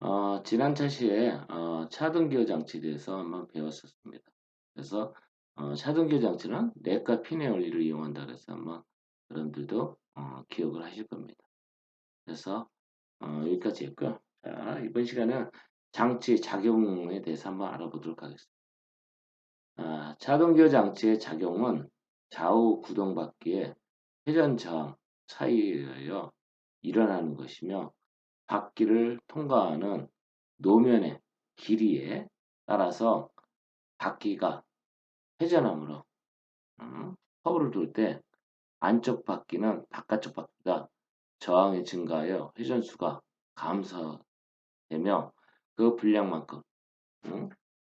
어, 지난 차시에 어, 차등기어 장치에 대해서 한번 배웠었습니다. 그래서 어, 차등기어 장치는 넷과 핀의 원리를 이용한다 그래서 한번 여러분들도 어, 기억을 하실 겁니다. 그래서 어, 여기까지 했고요. 자, 이번 시간은 장치 작용에 대해서 한번 알아보도록 하겠습니다. 아, 차등기어 장치의 작용은 좌우 구동바퀴의 회전 저항 사이에 의하여 일어나는 것이며 바퀴를 통과하는 노면의 길이에 따라서 바퀴가 회전함으로 음, 허브를 돌 때 안쪽 바퀴는 바깥쪽 바퀴가 저항이 증가하여 회전수가 감소되며 그 분량만큼 음,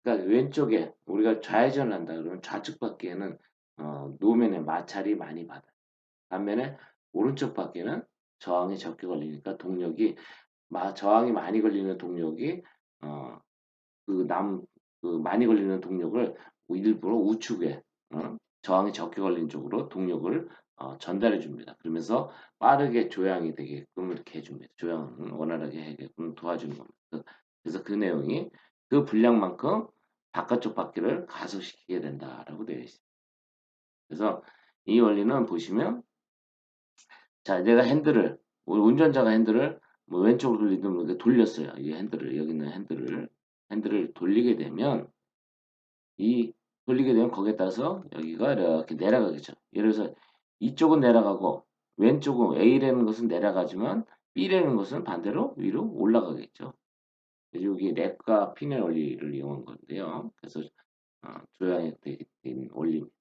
그러니까 왼쪽에 우리가 좌회전을 한다 그러면 좌측 바퀴에는 어, 노면의 마찰이 많이 받아요. 반면에 오른쪽 바퀴는 저항이 적게 걸리니까 동력이 마, 저항이 많이 걸리는 동력이 어, 그 남, 그 많이 걸리는 동력을 일부러 우측에 어, 저항이 적게 걸린 쪽으로 동력을 어, 전달해 줍니다. 그러면서 빠르게 조향이 되게끔 이렇게 해줍니다. 조향 원활하게 하게끔 도와주는 겁니다. 그래서 그 내용이 그 분량만큼 바깥쪽 바퀴를 가속시키게 된다라고 되어 있습니다. 그래서 이 원리는 보시면 자 내가 핸들을 운전자가 핸들을 뭐 왼쪽으로 돌리든 뭐 돌렸어요. 이 핸들을 여기 있는 핸들을 핸들을 돌리게 되면 이 돌리게 되면 거기에 따라서 여기가 이렇게 내려가겠죠. 예를 들어서 이쪽은 내려가고 왼쪽은 A라는 것은 내려가지만 B라는 것은 반대로 위로 올라가겠죠. 여기 랩과 핀의 원리를 이용한 건데요. 그래서 어, 조향이 된 원리입니다.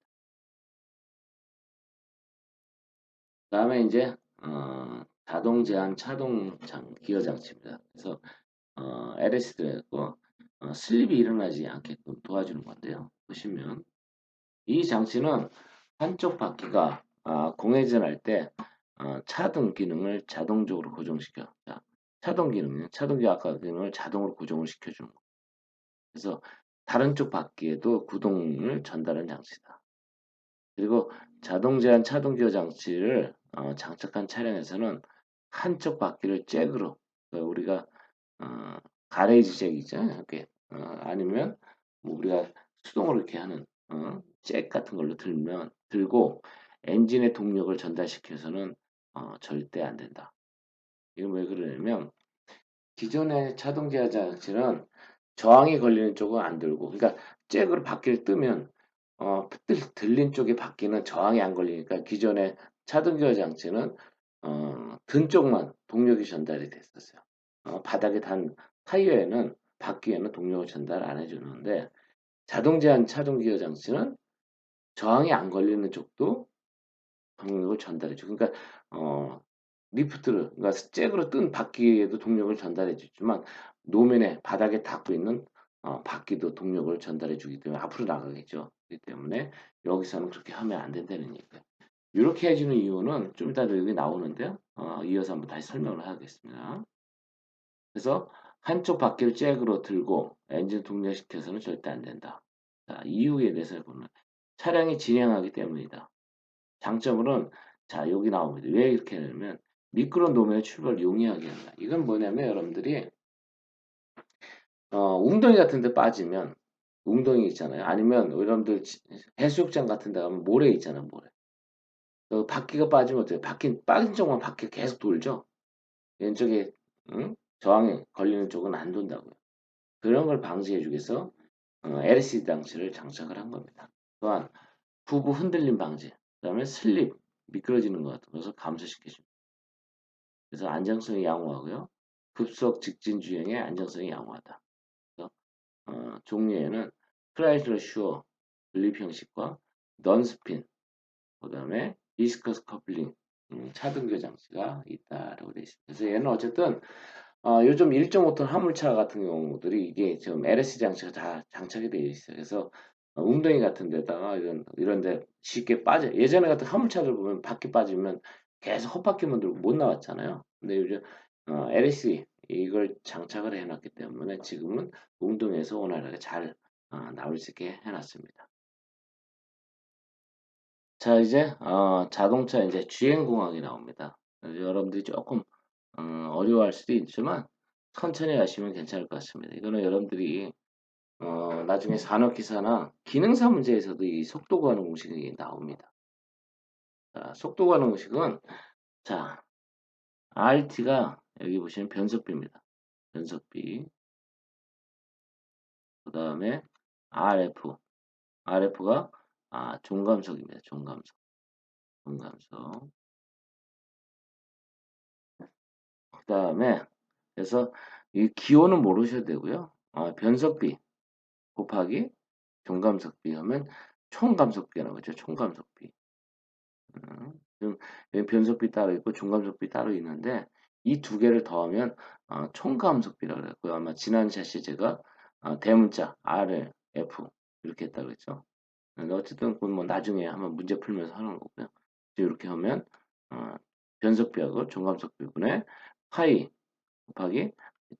다음에 이제 어, 자동 제한 차동 장, 기어 장치입니다. 그래서 어, LS도 있고 어, 슬립이 일어나지 않게끔 도와주는 건데요. 보시면 이 장치는 한쪽 바퀴가 아, 공회전할 때 어, 차등 기능을 자동적으로 고정시켜. 자, 차동 기능은 차동 기압과 기능을 자동으로 고정을 시켜주는 거. 그래서 다른 쪽 바퀴에도 구동을 전달하는 장치다. 그리고 자동 제한 차동 기어 장치를 어, 장착한 차량에서는 한쪽 바퀴를 잭으로 그러니까 우리가 어, 가레이지 잭 있잖아요. 이렇게 어, 아니면 뭐 우리가 수동으로 이렇게 하는 어, 잭 같은 걸로 들면 들고 엔진의 동력을 전달시켜서는 어, 절대 안 된다. 이건 왜 그러냐면 기존의 차동 제한 장치는 저항이 걸리는 쪽은 안 들고 그러니까 잭으로 바퀴를 뜨면 어, 들린 쪽에 바퀴는 저항이 안 걸리니까 기존의 차등기어 장치는 어, 든 쪽만 동력이 전달이 됐었어요. 어, 바닥에 단 타이어에는 바퀴에는 동력을 전달 안 해주는데 자동 제한 차등기어 장치는 저항이 안 걸리는 쪽도 동력을 전달해줘. 그러니까 어, 리프트를 그러니까 잭으로 뜬 바퀴에도 동력을 전달해 주지만 노면에 바닥에 닿고 있는 어, 바퀴도 동력을 전달해 주기 때문에 앞으로 나가겠죠. 그렇기 때문에 여기서는 그렇게 하면 안 된다는 얘기예요. 이렇게 해주는 이유는 좀 이따 여기 나오는데요. 어, 이어서 한번 다시 설명을 하겠습니다. 그래서 한쪽 바퀴를 잭으로 들고 엔진 동력시켜서는 절대 안 된다. 자, 이유에 대해서 보면 차량이 진행하기 때문이다. 장점으로는 자 여기 나옵니다. 왜 이렇게 하냐면 미끄러운 도면의 출발을 용이하게 한다. 이건 뭐냐면 여러분들이 어, 웅덩이 같은 데 빠지면 웅덩이 있잖아요. 아니면 여러분들 해수욕장 같은 데 가면 모래 있잖아요. 모래. 그 바퀴가 빠지면 어때요? 바퀴 빠진 쪽만 바퀴가 계속 돌죠. 왼쪽에 응? 저항에 걸리는 쪽은 안 돈다고요. 그런 걸 방지해 주기 위해서 어, LCD 장치를 장착을 한 겁니다. 또한 부부 흔들림 방지, 그 다음에 슬립, 미끄러지는 것 같은 것을 감소시켜줍니다. 그래서 안정성이 양호하고요. 급속 직진 주행의 안정성이 양호하다. 그래서 어, 종류에는 크라이슬러 슈어 분립 형식과 넌스핀, 그 다음에 디스커스 커플링 음, 차등교 장치가 있다라고 되어 있습니다. 그래서 얘는 어쨌든 어, 요즘 1.5톤 화물차 같은 경우들이 이게 지금 LS 장치가 다 장착이 되어 있어요. 그래서 어, 웅덩이 같은 데다가 이런 이런 데 쉽게 빠져. 예전에 같은 화물차들 보면 바퀴 빠지면 계속 헛바퀴만 들고 못 나왔잖아요. 근데 요즘 어, LS 이걸 장착을 해놨기 때문에 지금은 웅덩이에서 원활하게 잘 어, 나올 수 있게 해놨습니다. 자 이제 어, 자동차 이제 주행공학이 나옵니다. 여러분들이 조금 어, 어려워할 수도 있지만 천천히 하시면 괜찮을 것 같습니다. 이거는 여러분들이 어, 나중에 산업기사나 기능사 문제에서도 이 속도 가는 공식이 나옵니다. 자, 속도 가는 공식은 자 RT가 여기 보시면 변속비입니다. 변속비 그 다음에 RF RF가 아, 종감속입니다. 종감속 종감속 그 다음에 그래서 이 기호는 모르셔도 되고요. 어, 변속비 곱하기 종감속비 하면 총감속비라는 거죠. 총감속비. 음, 지금 변속비 따로 있고 종감속비 따로 있는데 이 두 개를 더하면 어, 총감속비라고 그랬고요. 아마 지난 샷시 제가 어, 대문자 R, F 이렇게 했다고 그랬죠. 근데 어쨌든 그건 뭐 나중에 한번 문제 풀면서 하는 거고요. 이렇게 하면 어, 변속비하고 종감속비분의 파이 곱하기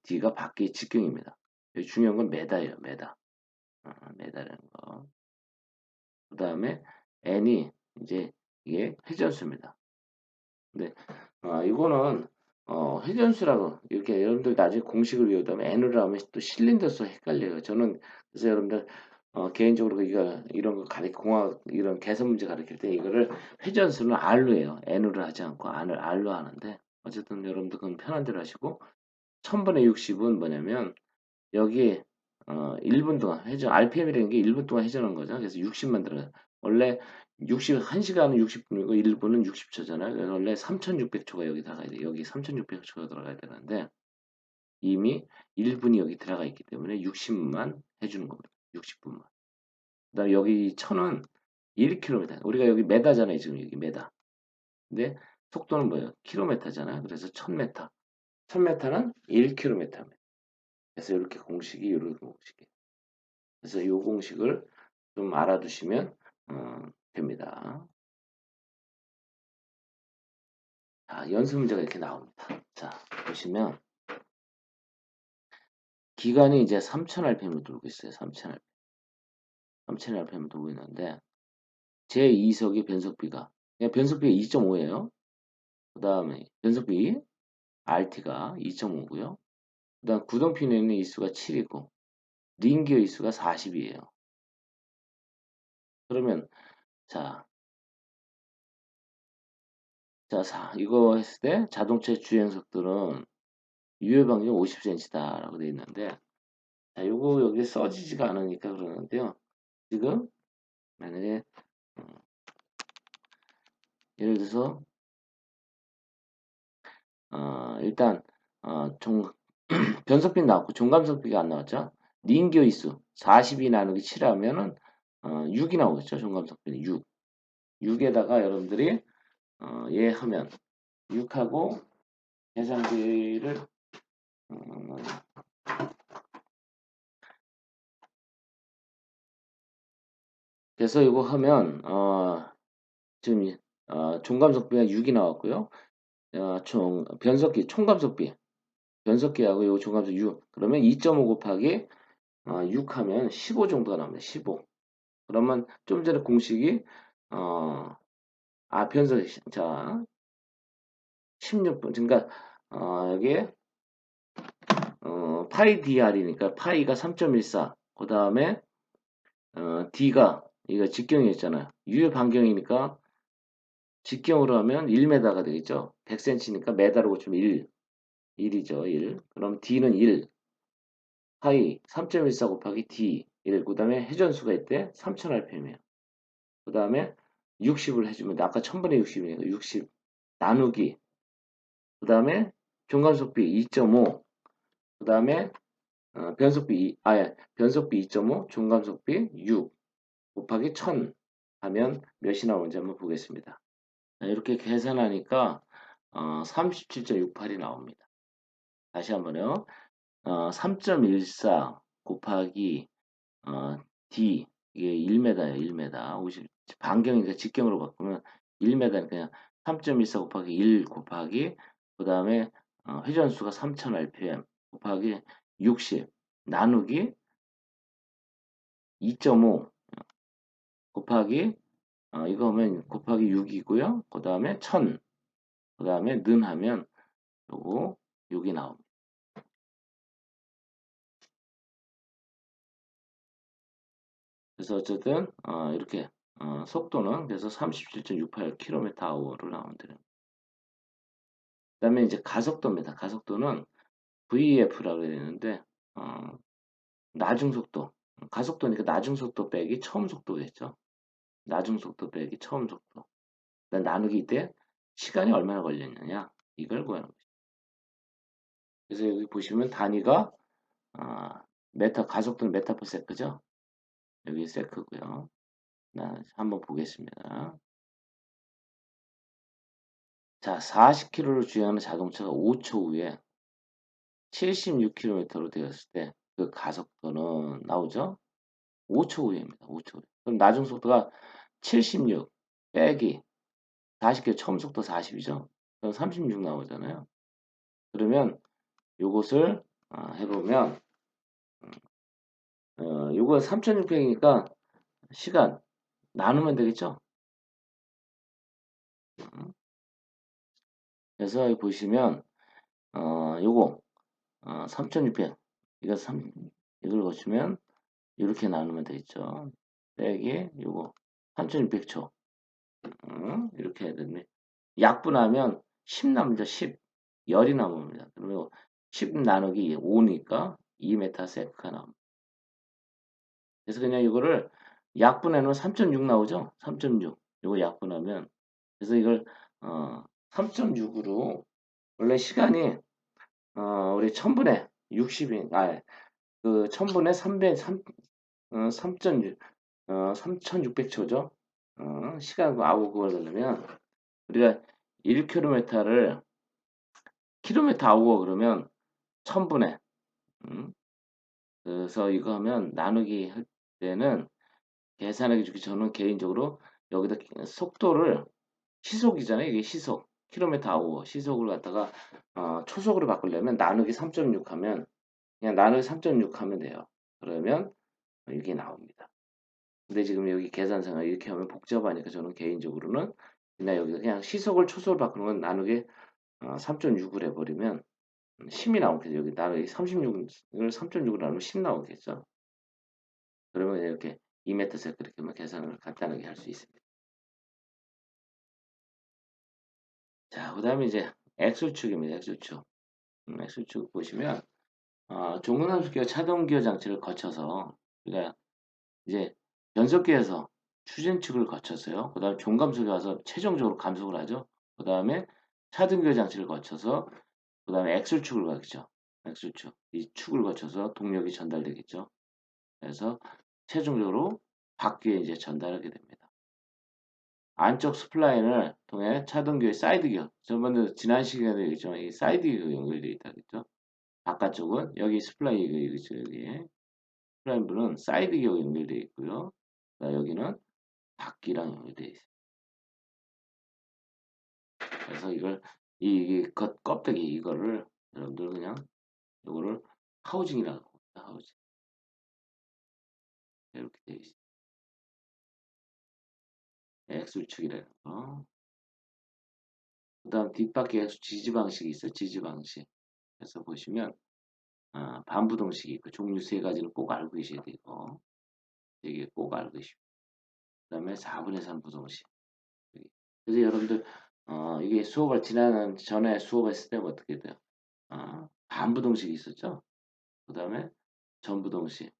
D가 밖의 직경입니다. 중요한 건 메다예요. 메다. 어, 메다라는 거. 그 다음에 N이 이제 이게 회전수입니다. 근데 어, 이거는 어, 회전수라고 이렇게 여러분들 나중에 공식을 외우다면 N으로 하면 또 실린더수 헷갈려요. 저는 그래서 여러분들 어, 개인적으로 이거 이런 거 가르 공학 이런 개선 문제 가르칠 때 이거를 회전수는 R로 해요. N으로 하지 않고 R을 R로 하는데 어쨌든 여러분들 그건 편한 대로 하시고 1000분의 60은 뭐냐면 여기에 어, 1분 동안 회전 RPM이라는 게 1분 동안 회전한 거죠. 그래서 60만 들어가요. 원래 60, 1시간은 60분이고 1분은 60초잖아요. 그래서 원래 3600초가 여기 들어가야 돼. 여기 3600초가 들어가야 되는데 이미 1분이 여기 들어가 있기 때문에 60만 해 주는 겁니다. 60분만. 그 다음에 여기 1000은 1km. 우리가 여기 메다잖아요. 지금 여기 메다. 근데 속도는 뭐예요? 킬로메타잖아요. 그래서 1000m. 1000m는 1km입니다. 그래서 이렇게 공식이 이런 공식이에요. 그래서 이 공식을 좀 알아두시면 어, 됩니다. 자, 연습 문제가 이렇게 나옵니다. 자, 보시면 기간이 이제 3000rpm을 돌고 있어요. 3000rpm. 3000rpm을 돌고 있는데 제2석의 변속비가 변속비가 2.5예요. 그 다음에 변속비 RT가 2.5고요. 그 다음 구동핀에 있는 이수가 7이고 링기어 이수가 40이에요. 그러면 자, 자, 사, 이거 했을 때 자동차 주행 속도는 유효 반경 50cm다 라고 되어 있는데 자, 요거 여기 써지지가 않으니까 그러는데요. 지금 만약에 음, 예를 들어서 어, 일단 어, 종, 변속비 나왔고 종감속비가 안 나왔죠. 링교이수 40이 나누기 7 하면은 어, 6이 나오겠죠. 종감속비는 6. 6에다가 여러분들이 어, 얘 하면 6하고 계산기를 음, 그래서 이거 하면 어, 지금 어, 종감속비가 6이 나왔고요. 어, 총 변속기 총감속비 변속기하고 요 종감속 6 그러면 2.5 곱하기 어, 6 하면 15 정도가 나옵니다. 15 그러면 좀 전에 공식이 어, 아 변속 자 16분 그러니까 어, 여기에 어, 파이 dr이니까 파이가 3.14 그 다음에 어, d가 이거 직경이었잖아요. 유의 반경이니까 직경으로 하면 1m가 되겠죠. 100cm니까 메다로 고치면 1 1이죠. 1. 그럼 D는 1. 파이 3.14 곱하기 D 1. 그 다음에 회전수가 있대. 3000rpm이에요. 그 다음에 60을 해주면 아까 1000분의 60이니까 60 나누기 그 다음에 종간속비 2.5 그 다음에 어, 변속비 2, 아 변속비 2.5 종간속비 6 곱하기 1000 하면 몇이 나오는지 한번 보겠습니다. 이렇게 계산하니까 어, 37.68이 나옵니다. 다시 한번요. 어, 3.14 곱하기 어, D 이게 1m예요. 1m. 50 반경이니까 직경으로 바꾸면 1m니까 그냥 3.14 곱하기 1 곱하기 그 다음에 어, 회전수가 3000rpm 곱하기 60 나누기 2.5 곱하기 어, 이거면 곱하기 6이고요. 그 다음에 1000. 그 다음에 는 하면 요거 6이 나옵니다. 그래서 어쨌든 어, 이렇게 어, 속도는 그래서 37.68km/h를 나온다는 그 다음에 이제 가속도입니다. 가속도는 VF라고 해야 되는데 어, 나중 속도 가속도니까 나중 속도 빼기 처음 속도겠죠. 나중 속도 빼기 처음 속도. 나누기 때 시간이 얼마나 걸렸느냐 이걸 구하는 거죠. 그래서 여기 보시면 단위가 아, 메타 가속도는 메타퍼 세크죠. 여기 세크고요. 나 한번 보겠습니다. 자, 40km를 주행하는 자동차가 5초 후에 76km로 되었을 때 그 가속도는 나오죠? 5초 후에입니다. 5초 후에. 그럼 나중 속도가 76 빼기 40km 처음 속도 40이죠? 그럼 36 나오잖아요. 그러면 요것을 아, 해보면 어, 요거 3600이니까 시간 나누면 되겠죠? 음. 그래서 보시면 어, 요거 어, 3600 이거 3 이걸 보시면 이렇게 나누면 되겠죠. 빼기 요거 3600초 음, 이렇게 해야 되네. 약분하면 10 남죠. 10 열이 남습니다. 그러면 10 나누기 5니까 2ms가 나옵니다. 그래서 그냥 이거를 약분해 놓으면 3.6 나오죠? 3.6. 이거 약분하면 그래서 이걸 어, 3.6으로 원래 시간이 어, 우리 1000분의 60인 아, 그 1000분의 300 3 어, 3.6 어, 3600초죠. 어, 시간 아우 그걸 넣으면 우리가 1km를 킬로미터 아우어 그러면 1000분의 음, 그래서 이거 하면 나누기 할 때는 계산하기 좋게 저는 개인적으로 여기다 속도를 시속이잖아요. 이게 시속. 킬로미터 아워 시속을 갖다가 어, 초속으로 바꾸려면 나누기 3.6 하면 그냥 나누기 3.6 하면 돼요. 그러면 이게 나옵니다. 근데 지금 여기 계산상을 이렇게 하면 복잡하니까 저는 개인적으로는 그냥 여기서 그냥 시속을 초속으로 바꾸는 건 나누기 어, 3.6을 해버리면 10이 나오겠죠. 여기 나누기 36을 3.6으로 나누면 10 나오겠죠. 그러면 이렇게 2m씩 그렇게 계산을 간단하게 할 수 있습니다. 자, 그 다음에 이제 X축입니다. X축. 음, X축 보시면 어, 종근함수기와 차동기어 장치를 거쳐서 그러니까 이제 변속기에서 추진축을 거쳐서요. 그 다음에 종감속에 와서 최종적으로 감속을 하죠. 그 다음에 차등기어 장치를 거쳐서 그 다음에 X축을 거겠죠. X축. 이 축을 거쳐서 동력이 전달되겠죠. 그래서 최종적으로 바퀴에 이제 전달하게 됩니다. 안쪽 스플라인을 통해 차동기의 사이드기어. 저번에 지난 시간에 얘기했지만 이 사이드기어 연결되어 있다겠죠. 바깥쪽은 여기 스플라인이죠. 여기 스플라인부는 사이드기어 연결되어 있고요. 여기는 바퀴랑 연결되어 있습니다. 그래서 이걸 이겉 껍데기 이거를 여러분들 그냥 이거를 하우징이라고 합니다. 하우징. 이렇게 되어 있습니다. X축이라는 거. 그 다음 뒷바퀴에 지지 방식이 있어요. 지지 방식. 그래서 보시면 아, 반부동식이 있고 종류 세 가지는 꼭 알고 계셔야 되고 이게 꼭 알고 계시고 그 다음에 4분의 3 부동식. 그래서 여러분들 어, 이게 수업을 지난 전에 수업했을 때 어떻게 돼요? 어, 반부동식이 있었죠. 그 다음에 전부동식.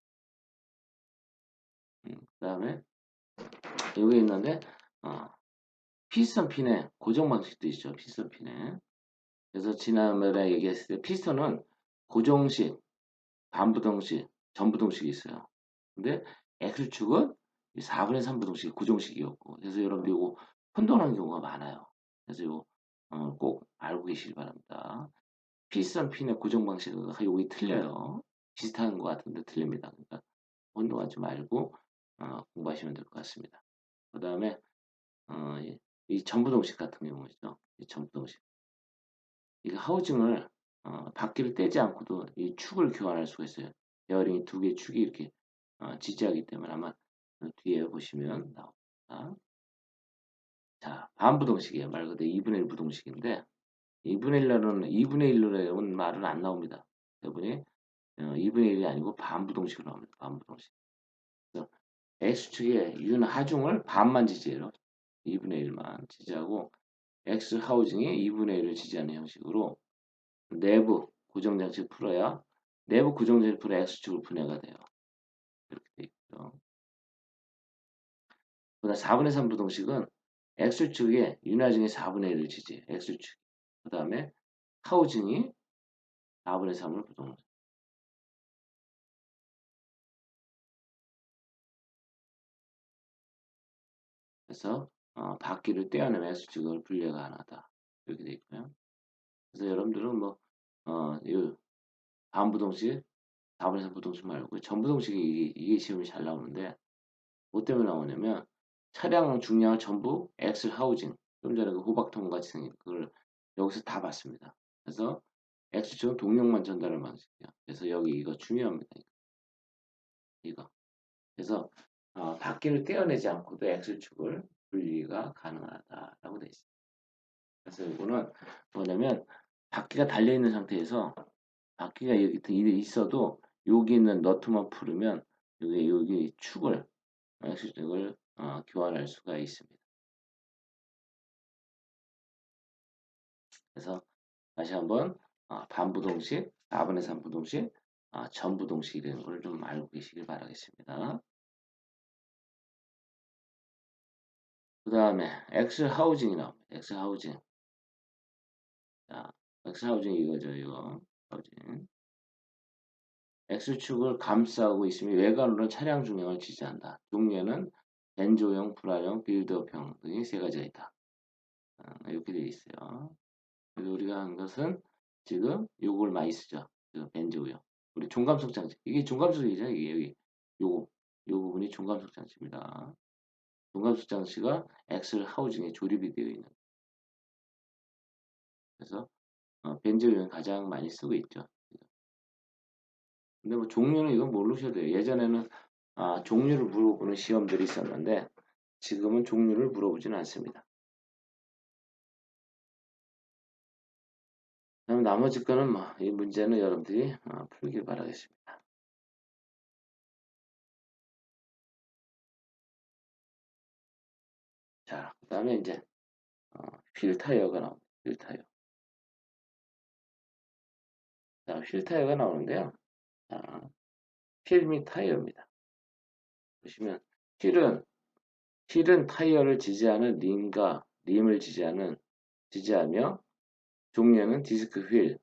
음, 그 다음에 여기 있는데 어, 피스톤 핀의 고정 방식도 있죠. 피스톤 핀에. 그래서 지난번에 얘기했을 때 피스톤은 고정식, 반부동식, 전부동식이 있어요. 근데 X축은 4분의 3부동식 고정식이었고 그래서 여러분들 이거 혼동하는 경우가 많아요. 그래서 이거 어, 꼭 알고 계시기 바랍니다. 피스톤 핀의 고정 방식은 여기 틀려요. 비슷한 것 같은데 틀립니다. 그러니까 혼동하지 말고 어, 공부하시면 될 것 같습니다. 그 다음에 어, 이, 이 전부동식 같은 경우죠. 이 전부동식. 이 하우징을 어, 바퀴를 떼지 않고도 이 축을 교환할 수가 있어요. 베어링이 두 개의 축이 이렇게 어, 지지하기 때문에 아마 뒤에 보시면 나옵니다. 자, 반부동식이에요. 말 그대로 2분의 1 부동식인데 2분의 1로는 2분의 1로라는 말은 안 나옵니다. 대부분이 어, 2분의 1이 아니고 반부동식으로 나옵니다. 반부동식. X축에 윤하중을 반만 지지해요. 2분의 1만 지지하고 X 하우징이 2분의 1을 지지하는 형식으로 내부 고정장치 풀어야 내부 고정장치 풀어 X축을 분해가 돼요. 이렇게 돼 있고요. 그다음 4분의 3 부동식은 X축에 윤하중이 4분의 1을 지지해 X축. 그 다음에 하우징이 4분의 3을 부동 그래서 어, 바퀴를 떼어내면 X축을 분리가 하나다. 이렇게 돼 있고요. 그래서 여러분들은 뭐 어, 이 반부동식, 4분의 3 부동식 말고 전부동식이 이게, 이게 시험이 잘 나오는데 뭐 때문에 나오냐면 차량 중량을 전부 엑셀 하우징 좀 전에 그 호박통 같이 생긴 그걸 여기서 다 봤습니다. 그래서 X축은 동력만 전달하는 방식이에요. 그래서 여기 이거 중요합니다. 이거. 그래서 어, 바퀴를 떼어내지 않고도 X축을 분리가 가능하다라고 되어 있습니다. 그래서 이거는 뭐냐면 바퀴가 달려 있는 상태에서 바퀴가 여기 있어도 여기 있는 너트만 풀으면 여기 여기 축을 X축을 어, 교환할 수가 있습니다. 그래서 다시 한번 어, 반부동식, 4분의 3 부동식, 어, 전부동식이라는 걸 좀 알고 계시길 바라겠습니다. 그 다음에 엑셀 하우징이 나옵니다. 엑셀 하우징. 자, 엑셀 하우징 이거죠, 이거. 하우징. X축을 감싸고 있으면 외관으로 차량 중량을 지지한다. 종류에는 벤조형, 불화형, 빌드업형 등이 세 가지가 있다. 어, 이렇게 되어 있어요. 그래서 우리가 한 것은 지금 요걸 많이 쓰죠. 벤조형. 우리 종감속 장치. 이게 종감속이죠. 이게 여기 요거 요 부분이 종감속 장치입니다. 종감속 장치가 엑셀 하우징에 조립이 되어 있는. 그래서 어, 벤조형 가장 많이 쓰고 있죠. 근데 뭐 종류는 이건 모르셔도 돼요. 예전에는 아, 종류를 물어보는 시험들이 있었는데 지금은 종류를 물어보지는 않습니다. 그럼 나머지 거는 뭐 이 문제는 여러분들이 어, 풀길 바라겠습니다. 그 다음에 이제 어, 휠 타이어가 나옵니다. 휠 타이어. 자, 휠 타이어가 나오는데요. 자, 휠 및 타이어입니다. 보시면 휠은 휠은 타이어를 지지하는 림과 림을 지지하는 지지하며 종류는 디스크 휠,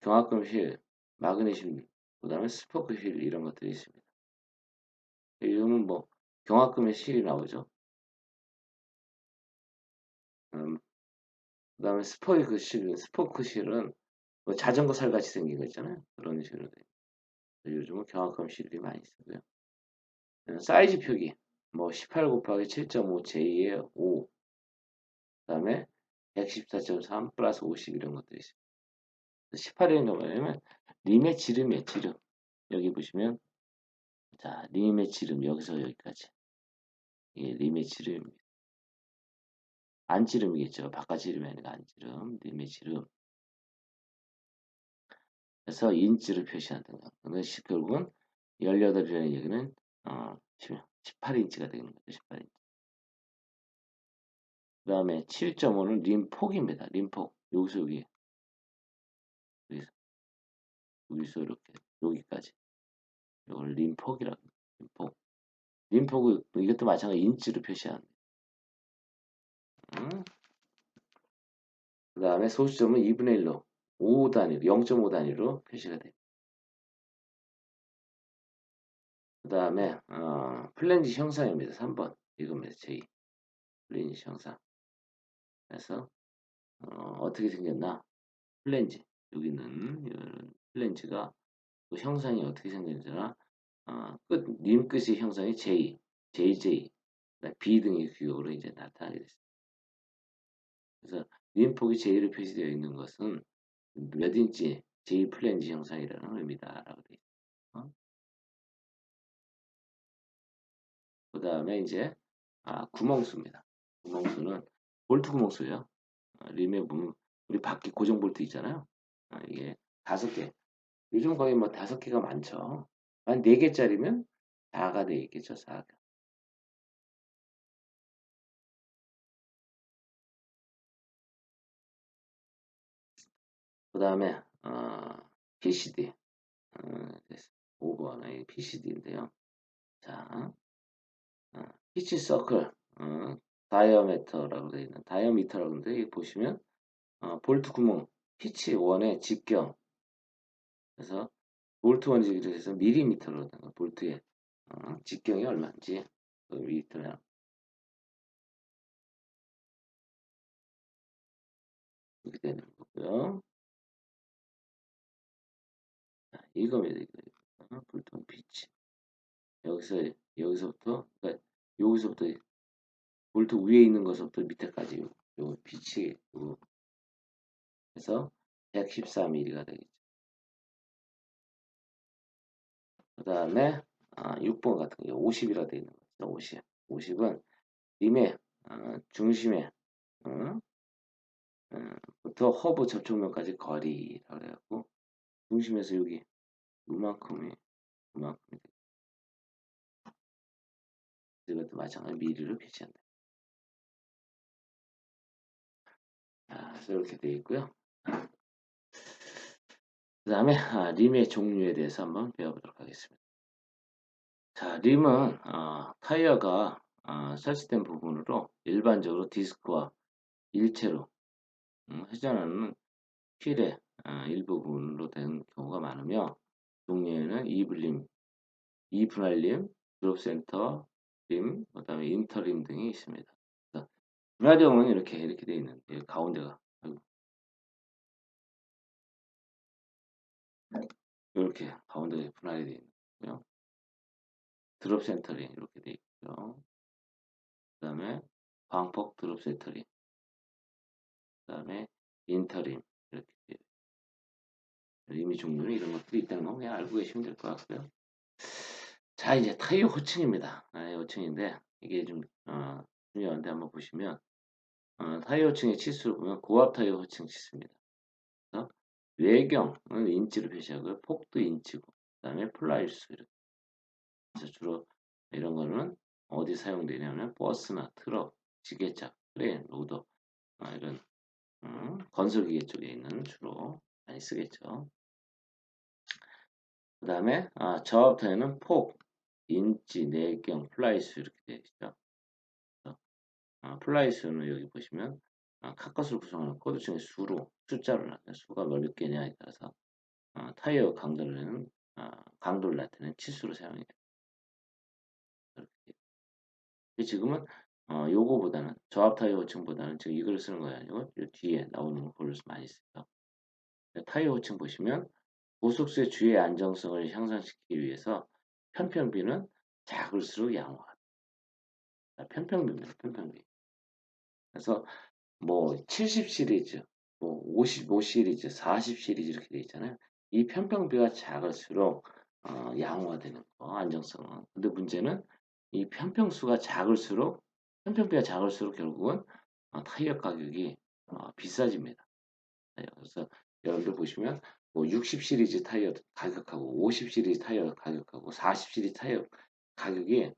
경합금 휠, 마그네슘, 그 다음에 스포크 휠 이런 것들이 있습니다. 요즘은 뭐 경합금의 실이 나오죠. 음, 그 다음에 스포크 실, 스포크 실은 뭐 자전거 살 같이 생긴 거 있잖아요. 그런 식으로 돼. 요즘은 경합금 실이 많이 쓰고요. 사이즈 표기 뭐 18 곱하기 7.5 J의 5 그 다음에 114.3 플러스 50 이런 것들이. 18이라는 게 뭐냐면 림의 지름이에요. 지름 여기 보시면 자 림의 지름 여기서 여기까지 이게 림의 지름입니다. 안지름이겠죠. 바깥 지름이 아니라 안지름 림의 지름 그래서 인치를 표시한다는 거. 그러면 결국은 18이라는 얘기는 어, 18인치가 되는 거죠. 18인치. 그 다음에 7.5는 림폭입니다. 림폭. 여기서 여기. 여기서. 여기서 이렇게. 여기까지. 이걸 림폭이라고 합니다. 림폭. 림폭은 이것도 마찬가지 인치로 표시합니다. 음. 그 다음에 소수점은 2분의 1로 5 단위로 0.5 단위로 표시가 됩니다. 그 다음에 어, 플랜지 형상입니다. 3번 이겁니다. 제2 플랜지 형상 그래서 어, 떻게 생겼나 플랜지 여기는 플랜지가 그 형상이 어떻게 생겼나 어, 끝, 님 끝의 형상이 J, JJ, B 등의 규격으로 이제 나타나게 됐습니다. 그래서 님 폭이 J로 표시되어 있는 것은 몇 인치 J 플랜지 형상이라는 의미다 라고 되어 있습니다. 어? 그 다음에 이제 아, 구멍수입니다. 구멍수는 볼트 구멍수예요. 아, 림에 보면 우리 바퀴 고정 볼트 있잖아요. 아, 이게 다섯 개. 요즘 거의 뭐 다섯 개가 많죠. 한 네 개짜리면 4가 돼 있겠죠, 4가. 그 다음에 어, PCD 어, 5번 PCD인데요. 자, 어, 피치 서클. 어, 다이어메터라고 되어 있는 다이어미터라고 하는데 여기 보시면 어, 볼트 구멍 피치 원의 직경. 그래서 볼트 원직으로 해서 밀리미터로 된 거, 볼트의 어, 직경이 얼마인지 그 미터량 이렇게 되는 거고요. 어, 볼트 원 피치 여기서 여기서부터 그러니까 여기서부터 볼트 위에 있는 것부터 밑에까지 요, 요 피치 요 해서 114mm가 되겠죠. 그 다음에 아, 6번 같은 경우 50이라 되어 있는 거죠. 50. 50은 림의 어, 중심에 어, 어, 부터 허브 접촉면까지 거리라고 해갖고 중심에서 여기 요만큼이 요만큼이 이것도 마찬가지 미리를 표시한다. 자, 이렇게 되어 있고요. 그 다음에 아, 림의 종류에 대해서 한번 배워보도록 하겠습니다. 자, 림은 어, 타이어가 어, 설치된 부분으로 일반적으로 디스크와 일체로 음, 회전하는 휠의 어, 일부분으로 된 경우가 많으며 종류에는 이블림, 이분할림, 드롭센터, 림, 그 다음에 인터림 등이 있습니다. 분할형은 이렇게 이렇게 되어 있는 데 가운데가 이렇게 가운데 분할이 되어 있고요. 드롭 센터링 이렇게 되어 있고요. 그 다음에 광폭 드롭 센터링 그 다음에 되어 이미 종류는 이런 것들이 있다는 거 그냥 알고 계시면 될 것 같고요. 자 이제 타이어 호칭입니다. 아, 호칭인데 이게 좀 어, 중요한데 한번 보시면 어, 타이어 호칭의 치수를 보면 고압 타이어 호칭 치수입니다. 외경은 인치로 표시하고요. 폭도 인치고 그 다음에 플라이수 이렇게 그래서 주로 이런 거는 어디 사용되냐면 버스나 트럭, 지게차, 크레인, 로더 어, 이런 음, 건설기계 쪽에 있는 주로 많이 쓰겠죠. 그 다음에 아, 저압타에는 폭, 인치, 내경, 플라이수 이렇게 되어 있죠. 아, 플라이수는 여기 보시면 아, 카컷을 구성하는 코드층의 수로 숫자로 나타내 수가 몇 개냐에 따라서 아, 타이어 강도를 아, 강도를 나타내는 치수로 사용해요. 지금은 어, 요거보다는 저압 타이어 호칭보다는 지금 이걸 쓰는 거 아니고 뒤에 나오는 걸로 많이 써요. 타이어 호칭 보시면 고속수의 주의 안정성을 향상시키기 위해서 편평비는 작을수록 양호하다. 편평비입니다. 편평비. 그래서 뭐 70 시리즈, 뭐 55 시리즈, 40 시리즈 이렇게 돼 있잖아요. 이 편평비가 작을수록 어, 양호화되는 거, 안정성은. 근데 문제는 이 편평수가 작을수록 편평비가 작을수록 결국은 어, 타이어 가격이 어, 비싸집니다. 네, 그래서 여러분들 보시면 뭐 60 시리즈 타이어 가격하고 50 시리즈 타이어 가격하고 40 시리즈 타이어 가격이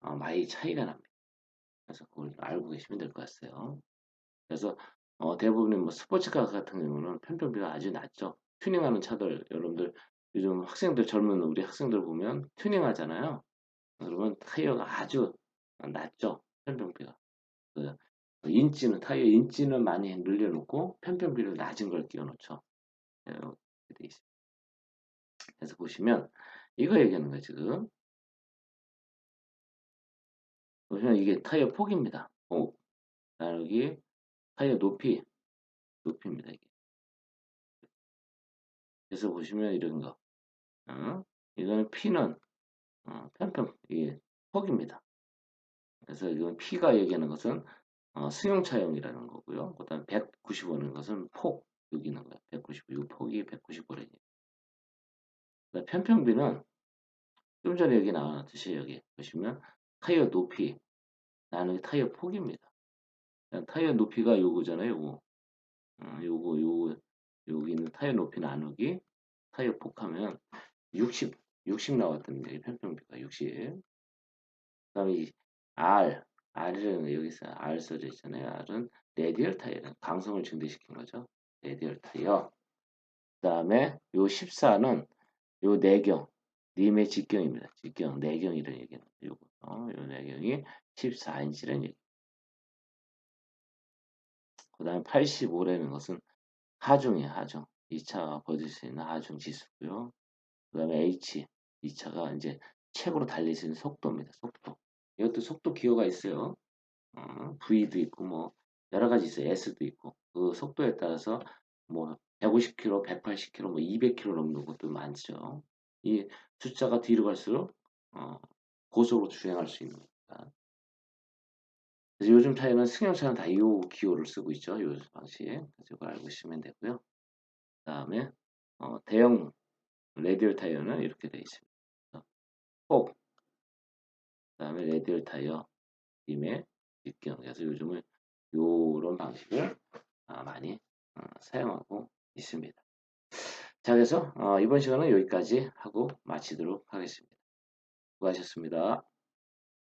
어, 많이 차이가 납니다. 그래서 그걸 알고 계시면 될 것 같아요. 그래서 어, 대부분의 뭐 스포츠카 같은 경우는 편평비가 아주 낮죠. 튜닝하는 차들 여러분들 요즘 학생들 젊은 우리 학생들 보면 튜닝하잖아요. 그러면 타이어가 아주 낮죠. 편평비가. 그 인치는 타이어 인치는 많이 늘려놓고 편평비를 낮은 걸 끼워놓죠. 돼 있어요. 그래서 보시면 이거 얘기하는 거예요 지금. 보시면 이게 타이어 폭입니다. 폭. 여기 타이어 높이, 높이입니다. 이게. 그래서 보시면 이런 거. 어? 이거는 P는 어, 편평, 이게 폭입니다. 그래서 이건 P가 얘기하는 것은 어, 승용차용이라는 거고요. 그 다음에 195는 것은 폭, 여기 있는 거예요. 195, 이 폭이 195래요. 편평비는 좀 전에 여기 나왔듯이 여기 보시면 타이어 높이, 나는 타이어 폭입니다. 타이어 높이가 요거잖아요. 요거. 어, 요거, 요거, 여기 있는 타이어 높이 나누기 타이어 폭하면 60, 60 나왔던 게 편평비가 60. 그다음에 이 R, R은 여기 있어요. R 써져 있잖아요. R은 레디얼 타이어는 강성을 증대시킨 거죠. 레디얼 타이어. 그 다음에 요 14는 요 내경, 님의 직경입니다. 직경, 내경이라는 얘기는 요거, 어, 요 내경이 14인치라는 얘기. 그 다음에 85라는 것은 하중이에요. 하중. 2차가 버틸 수 있는 하중 지수고요. 그 다음에 H, 2차가 이제 최고로 달릴 수 있는 속도입니다. 속도. 이것도 속도 기호가 있어요. 어, V도 있고 뭐 여러 가지 있어요. S도 있고 그 속도에 따라서 뭐 150km, 180km, 뭐 200km 넘는 것도 많죠. 이 숫자가 뒤로 갈수록 어, 고속으로 주행할 수 있는 겁니다. 그래서 요즘 타이어는 승용차는 다이 기호를 쓰고 있죠. 요 방식. 그래서 이거 알고 있으면 되고요. 그 다음에 어, 대형 레디얼 타이어는 이렇게 되어 있습니다. 폭, 그 다음에 레디얼 타이어, 님의 직경. 그래서 요즘은 요런 방식을 아, 많이 어, 사용하고 있습니다. 자, 그래서 어, 이번 시간은 여기까지 하고 마치도록 하겠습니다. 수고하셨습니다.